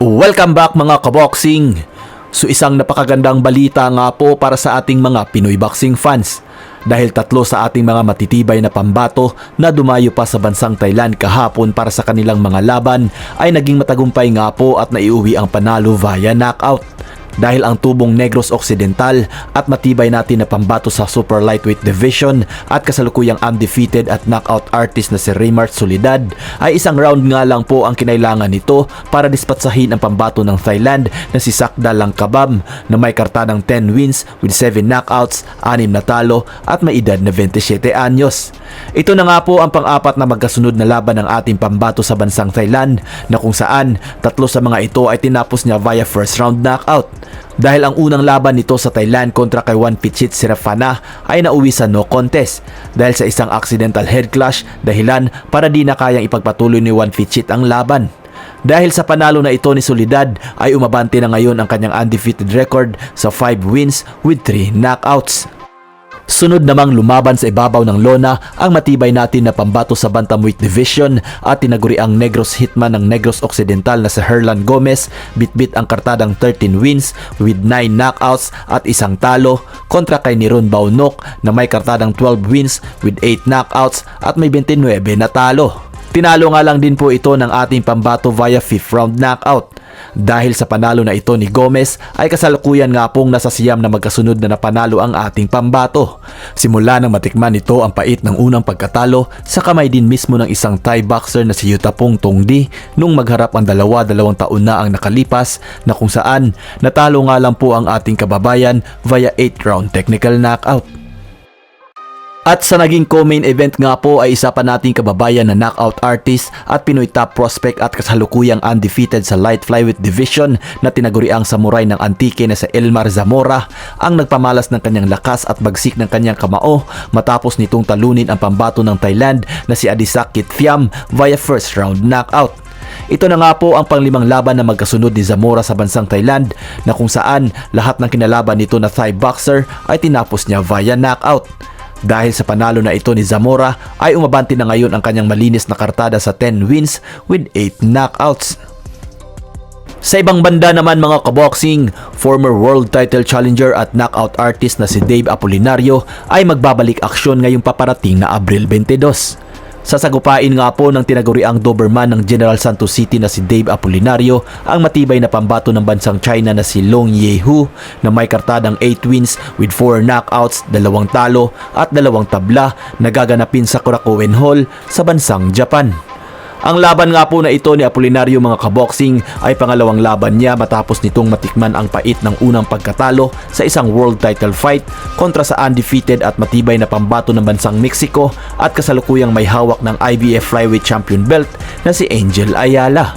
Welcome back mga kaboxing! So isang napakagandang balita nga po para sa ating mga Pinoy boxing fans. Dahil tatlo sa ating mga matitibay na pambato na dumayo pa sa bansang Thailand kahapon para sa kanilang mga laban ay naging matagumpay nga po at naiuwi ang panalo via knockout. Dahil ang tubong Negros Occidental at matibay natin na pambato sa Super Lightweight Division at kasalukuyang undefeated at knockout artist na si Raymart Solidad ay isang round nga lang po ang kinailangan nito para dispatsahin ang pambato ng Thailand na si Sakda Langkabam na may karta ng 10 wins with 7 knockouts, 6 na talo at may edad na 27 anyos. Ito na nga po ang pang-apat na magkasunod na laban ng ating pambato sa bansang Thailand na kung saan tatlo sa mga ito ay tinapos niya via first round knockout. Dahil ang unang laban nito sa Thailand kontra kay Juan Pichit Serafana ay nauwi sa no contest dahil sa isang accidental head clash dahilan para di na kayang ipagpatuloy ni Juan Pichit ang laban. Dahil sa panalo na ito ni Solidad ay umabante na ngayon ang kanyang undefeated record sa 5 wins with 3 knockouts. Sunod namang lumaban sa ibabaw ng lona ang matibay natin na pambato sa Bantamweight Division at tinaguri ang Negros Hitman ng Negros Occidental na si Herlan Gomez bitbit ang kartadang 13 wins with 9 knockouts at isang talo kontra kay Niron Baunok na may kartadang 12 wins with 8 knockouts at may 29 na talo. Tinalo nga lang din po ito ng ating pambato via 5th round knockout. Dahil sa panalo na ito ni Gomez ay kasalukuyan nga pong nasa siyam na magkasunod na napanalo ang ating pambato. Simula nang matikman ito ang pait ng unang pagkatalo sa kamay din mismo ng isang Thai boxer na si Yutapong Tongdi nung magharap ang dalawa dalawang taon na ang nakalipas na kung saan natalo nga lang po ang ating kababayan via 8 round technical knockout. At sa naging co-main event nga po ay isa pa nating kababayan na knockout artist at Pinoy top prospect at kasalukuyang undefeated sa light flyweight division na tinaguriang samurai ng antike na sa Elmar Zamora ang nagpamalas ng kanyang lakas at bagsik ng kanyang kamao matapos nitong talunin ang pambato ng Thailand na si Adisak Kitfiam via first round knockout. Ito na nga po ang panglimang laban na magkasunod ni Zamora sa bansang Thailand na kung saan lahat ng kinalaban nito na Thai boxer ay tinapos niya via knockout. Dahil sa panalo na ito ni Zamora ay umabante na ngayon ang kanyang malinis na kartada sa 10 wins with 8 knockouts. Sa ibang banda naman mga kaboxing, former world title challenger at knockout artist na si Dave Apolinario ay magbabalik aksyon ngayong paparating na Abril 22. Sasagupain nga po ng tinaguriang Doberman ng General Santos City na si Dave Apolinario ang matibay na pambato ng bansang China na si Long Yehu na may kartadang 8 wins with 4 knockouts, dalawang talo at dalawang tabla na gaganapin sa Korakuen Hall sa bansang Japan. Ang laban nga po na ito ni Apolinario mga kaboxing ay pangalawang laban niya matapos nitong matikman ang pait ng unang pagkatalo sa isang world title fight kontra sa undefeated at matibay na pambato ng bansang Mexico at kasalukuyang may hawak ng IBF Flyweight Champion belt na si Angel Ayala.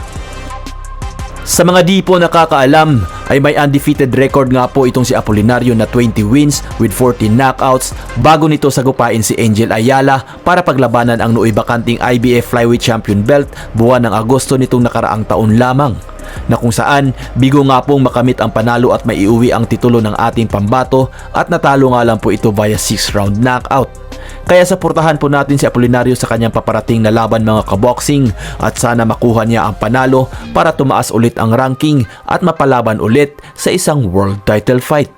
Sa mga di po nakakaalam, ay may undefeated record nga po itong si Apolinario na 20 wins with 14 knockouts bago nito sagupain si Angel Ayala para paglabanan ang nooy bakanting IBF Flyweight Champion belt buwan ng Agosto nitong nakaraang taon lamang na kung saan bigo nga pong makamit ang panalo at maiuwi ang titulo ng ating pambato at natalo nga lang po ito via 6 round knockout. Kaya suportahan po natin si Apolinario sa kanyang paparating na laban mga kaboxing at sana makuha niya ang panalo para tumaas ulit ang ranking at mapalaban ulit sa isang world title fight.